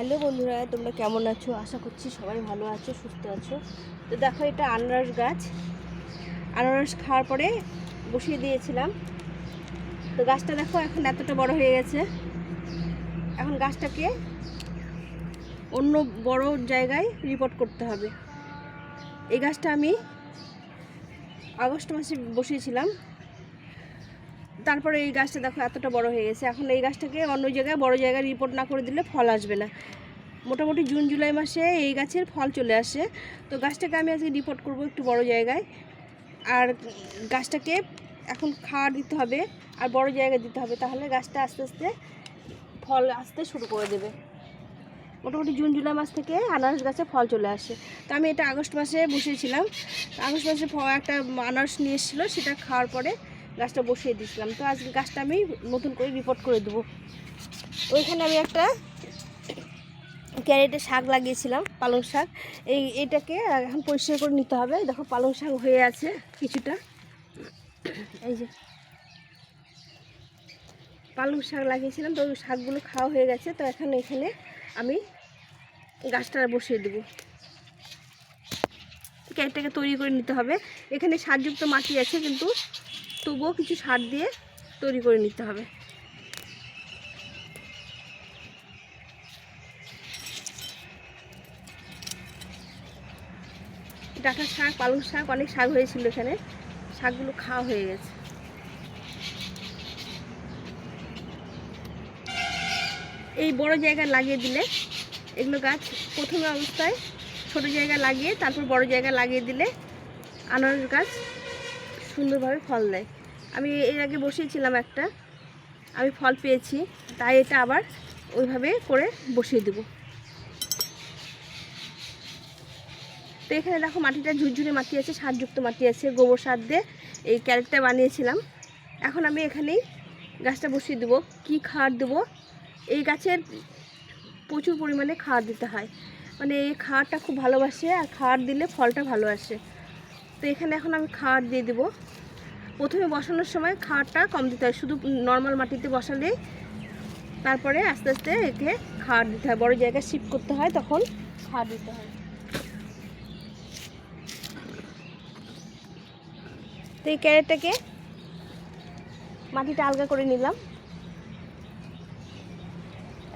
Hello বন্ধুরা, তোমরা কেমন আছো? আশা করছি সবাই ভালো আছো, সুস্থ আছো। তো দেখো, এটা আনারস গাছ। আনারস খাওয়ার পরে বসিয়ে দিয়েছিলাম। তো গাছটা দেখো, এখন এতটা বড় হয়ে গেছে। এখন গাছটাকে অন্য বড় জায়গায় রিপোর্ট করতে হবে। এই গাছটা আমি আগস্ট মাসে বসিয়েছিলাম। তারপরে এই গাছটা দেখো এতটা বড় হয়ে গেছে। এখন এই গাছটাকে অন্য জায়গায়, বড় জায়গায় রিপোর্ট না করে দিলে ফল আসবে না। মোটামুটি জুন, জুলাই মাসে এই গাছের ফল চলে আসে। তো গাছটাকে আমি আজকে রিপোর্ট করব একটু বড় জায়গায়। আর গাছটাকে এখন খাওয়ার দিতে হবে, আর বড় জায়গায় দিতে হবে, তাহলে গাছটা আস্তে আস্তে ফল আসতে শুরু করে দেবে। মোটামুটি জুন, জুলাই মাস থেকে আনারস গাছে ফল চলে আসে। তো আমি এটা আগস্ট মাসে বসিয়েছিলাম। তো আগস্ট মাসে একটা আনারস নিয়ে এসেছিল, সেটা খাওয়ার পরে গাছটা বসিয়ে দিয়েছিলাম। তো আজকে গাছটা আমি নতুন করে রিপোর্ট করে দেবো। ওইখানে আমি একটা ক্যারেটে শাক লাগিয়েছিলাম, পালং শাক। এই এটাকে এখন পরিষ্কার করে নিতে হবে। দেখো পালং শাক হয়ে আছে কিছুটা। এই যে পালং শাক লাগিয়েছিলাম, তো ওই শাকগুলো খাওয়া হয়ে গেছে। তো এখন এখানে আমি গাছটা বসিয়ে দেবো। ক্যারেটটাকে তৈরি করে নিতে হবে। এখানে সারযুক্ত মাটি আছে, কিন্তু তবুও কিছু সার দিয়ে তৈরি করে নিতে হবে। ডাঁটা শাক, পালং শাক, অনেক শাক হয়েছিল এখানে। শাকগুলো খাওয়া হয়ে গেছে। এই বড় জায়গায় লাগিয়ে দিলে এগুলো গাছ প্রথমে অবস্থায় ছোট জায়গায় লাগিয়ে, তারপর বড় জায়গায় লাগিয়ে দিলে আনারস গাছ সুন্দরভাবে ফল দেয়। আমি এর আগে বসিয়েছিলাম একটা। আমি ফল পেয়েছি, তাই এটা আবার ওইভাবে করে বসিয়ে দেবো। তো এখানে দেখো মাটিটা ঝুরঝুরে মাটি আছে, সারযুক্ত মাটি আছে, গোবর সার দিয়ে এই ক্যারেটটা বানিয়েছিলাম। এখন আমি এখানেই গাছটা বসিয়ে দেবো। কি খাবার দেবো? এই গাছের প্রচুর পরিমাণে খাবার দিতে হয়। মানে এই খাবারটা খুব ভালোবাসে, আর খাবার দিলে ফলটা ভালো আসে। তো এখানে এখন আমি খাবার দিয়ে দেবো। প্রথমে বসানোর সময় খাবারটা কম দিতে হয়। শুধু নর্মাল মাটিতে বসালেই তারপরে আস্তে আস্তে একে খাবার দিতে হয়। বড় জায়গায় শিফট করতে হয়, তখন খাবার দিতে হয়। তো এই ক্যারেটটাকে মাটিটা আলগা করে নিলাম।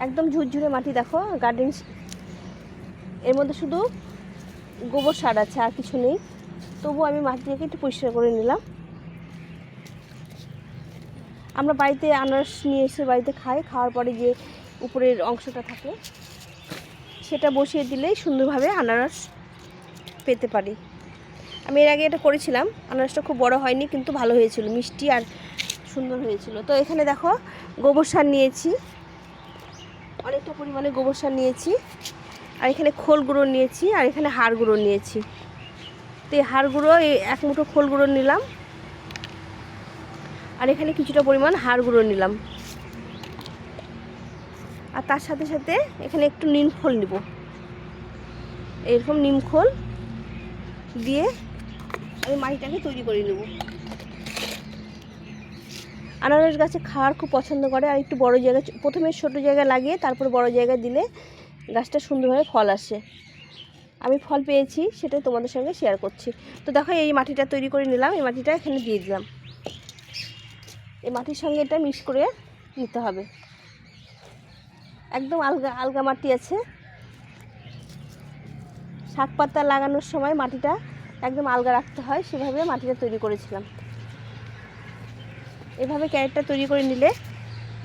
একদম ঝুরঝুরে মাটি, দেখো গার্ডেন এর মধ্যে শুধু গোবর সার আছে, আর কিছু নেই। তবু আমি মাটিটাকে একটু পরিষ্কার করে নিলাম। আমরা বাড়িতে আনারস নিয়ে এসে বাড়িতে খাই, খাওয়ার পরে যে উপরের অংশটা থাকে। সেটা বসিয়ে দিলেই সুন্দরভাবে আনারস পেতে পারি। আমি এর আগে এটা করেছিলাম, আনারসটা খুব বড় হয়নি, কিন্তু ভালো হয়েছিল, মিষ্টি আর সুন্দর হয়েছিল। তো এখানে দেখো, গোবর সার নিয়েছি। অনেকটা পরিমাণে গোবর সার নিয়েছি। আর এখানে খোল গুঁড়ো নিয়েছি, আর এখানে হাড় গুঁড়ো নিয়েছি। তো এই হাড় গুঁড়ো, এই এক মুঠো খোল গুঁড়ো নিলাম। আর এখানে কিছুটা পরিমাণ হাড় গুঁড়ো নিলাম। আর তার সাথে সাথে এখানে একটু নিম খোল নিব। এরকম নিম খোল দিয়ে আমি মাটিটাকে তৈরি করে নেব। আনারস গাছে খাওয়ার খুব পছন্দ করে। আর একটু বড় জায়গায় প্রথমে ছোট জায়গায় লাগিয়ে তারপর বড় জায়গায় দিলে গাছটা সুন্দরভাবে ফল আসে। আমি ফল পেয়েছি সেটাই তোমাদের সঙ্গে শেয়ার করছি। তো দেখো এই মাটিটা তৈরি করে নিলাম, এই মাটিটা এখানে দিয়ে দিলাম। এই মাটির সঙ্গে এটা মিক্স করে নিতে হবে। একদম আলগা আলগা মাটি আছে। শাক পাতা লাগানোর সময় মাটিটা একদম আলগা রাখতে হয়, সেভাবে মাটিটা তৈরি করেছিলাম। এভাবে ক্যারেটটা তৈরি করে নিলে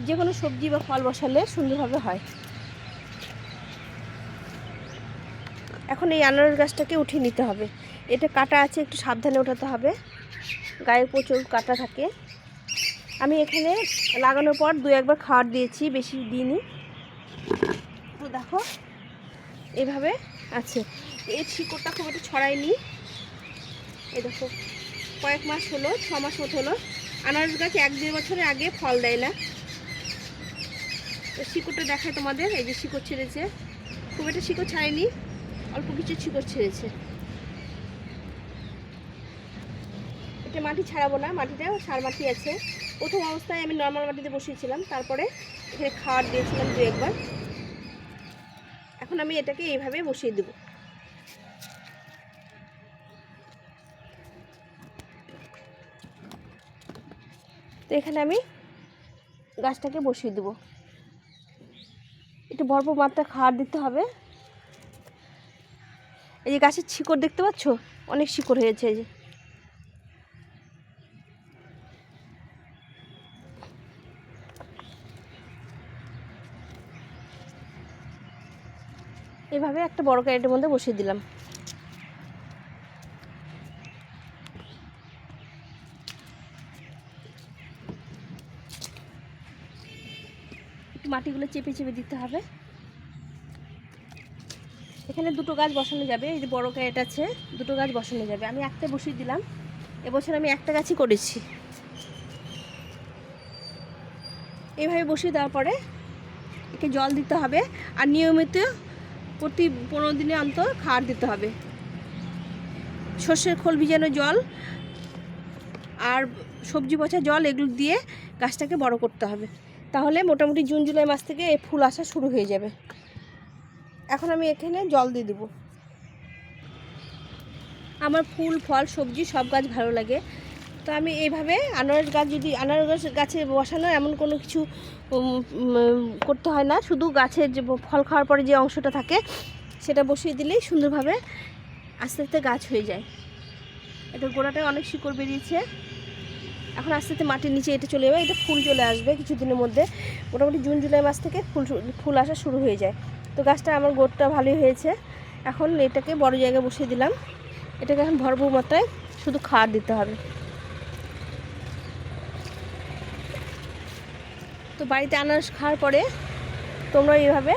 যে কোনো সবজি বা ফল বসালে সুন্দরভাবে হয়। এখন এই আনারস গাছটাকে উঠিয়ে নিতে হবে। এটা কাটা আছে, একটু সাবধানে ওঠাতে হবে। গায়ে প্রচুর কাটা থাকে। আমি এখানে লাগানোর পর দু একবার খাওয়ার দিয়েছি, বেশি দিইনি। তো দেখো, এভাবে আছে। এই শিকড়টা খুব একটু ছড়ায়নি। এই দেখো, কয়েক মাস হলো, ছ মাস মতো হলো। আনারস গাছ এক দেড় বছরের আগে ফল দেয় না। তো শিকড়টা দেখায় তোমাদের, এই যে শিকড় ছেড়েছে। খুব একটা শিকড় ছাড়েনি, অল্প কিছু শিকড় ছেড়েছে। এটা মাটি ছাড়াবো না মাটিটা সার মাটি আছে। প্রথম অবস্থায় আমি নর্মাল মাটিতে বসিয়েছিলাম, তারপরে এখানে খাওয়ার দিয়েছিলাম দু একবার। এখন আমি এটাকে এইভাবে বসিয়ে দেবো। তো এখানে আমি গাছটাকে বসিয়ে দেবো। একটু ভরপুর মাত্রা খাবার দিতে হবে। এই যে গাছের শিকড় দেখতে পাচ্ছ? অনেক শিকড় হয়েছে এই যে। এভাবে একটা বড় ক্যারেটের মধ্যে বসিয়ে দিলাম। মাটিগুলো চেপে চেপে দিতে হবে। এখানে দুটো গাছ বসানো যাবে, এই যে বড় ক্যারেট আছে, দুটো গাছ বসানো যাবে। আমি একটা বসিয়ে দিলাম, এবছর আমি একটা গাছই করেছি। এভাবে বসিয়ে দেওয়ার পরে একে জল দিতে হবে, আর নিয়মিত প্রতি পনেরো দিনে অন্তর খাবার দিতে হবে। সর্ষের খোল ভিজানো জল আর সবজি পচা জল এগুলো দিয়ে গাছটাকে বড় করতে হবে। তাহলে মোটামুটি জুন, জুলাই মাস থেকে এই ফুল আসা শুরু হয়ে যাবে। এখন আমি এখানে জল দিয়ে দেবো। আমার ফুল, ফল, সবজি সব গাছ ভালো লাগে। তো আমি এইভাবে আনারস গাছ যদি আনারস গাছে বসানো এমন কোনো কিছু করতে হয় না। শুধু গাছের যে ফল খাওয়ার পরে যে অংশটা থাকে, সেটা বসিয়ে দিলেই সুন্দরভাবে আস্তে আস্তে গাছ হয়ে যায়। এটা গোড়াটায় অনেক শিকড় বেরিয়েছে। এখন আস্তে আস্তে মাটির নিচে এটা চলে যাবে, এটা ফুল চলে আসবে কিছুদিনের মধ্যে। মোটামুটি জুন, জুলাই মাস থেকে ফুল ফুল আসা শুরু হয়ে যায়। তো গাছটা আমার গোটটা ভালোই হয়েছে। এখন এটাকে বড় জায়গায় বসিয়ে দিলাম। এটাকে এখন ভরপুর মাত্রায় শুধু খাওয়ার দিতে হবে। তো বাড়িতে আনারস খাওয়ার পরে তোমরা এইভাবে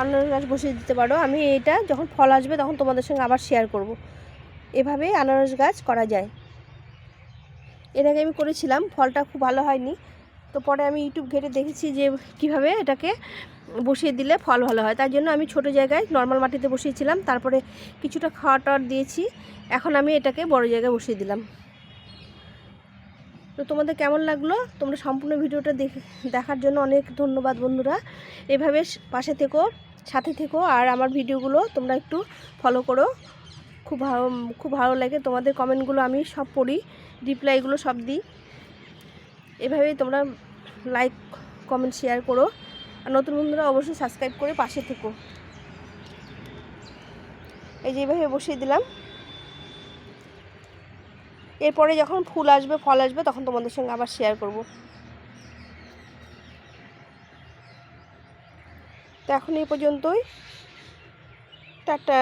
আনারস গাছ বসিয়ে দিতে পারো। আমি এটা যখন ফল আসবে তখন তোমাদের সঙ্গে আবার শেয়ার করব। এভাবে আনারস গাছ করা যায়। এর আগে আমি করেছিলাম, ফলটা খুব ভালো হয়নি। তো পরে আমি ইউটিউব ঘেটে দেখেছি যে কীভাবে এটাকে বসিয়ে দিলে ফল ভালো হয়। তার জন্য আমি ছোট জায়গায় নর্মাল মাটিতে বসিয়েছিলাম। তারপরে কিছুটা খাওয়া টাওয়ার দিয়েছি। এখন আমি এটাকে বড় জায়গায় বসিয়ে দিলাম। তো তোমাদের কেমন লাগল? তোমরা সম্পূর্ণ ভিডিওটা দেখ- দেখার জন্য অনেক ধন্যবাদ বন্ধুরা। এভাবে পাশে থেকো, সাথে থেকো, আর আমার ভিডিওগুলো তোমরা একটু ফলো করো। খুব ভালো খুব ভালো লাগে। তোমাদের কমেন্টগুলো আমি সব পড়ি রিপ্লাইগুলো সব দিই। এভাবেই তোমরা লাইক কমেন্ট শেয়ার করো। আর নতুন বন্ধুরা অবশ্যই সাবস্ক্রাইব করে পাশে থেকো। এই যে এইভাবে বসিয়ে দিলাম। এরপরে যখন ফুল আসবে, ফল আসবে, তখন তোমাদের সঙ্গে আবার শেয়ার করব। তো এখন এই পর্যন্তই। টাটা।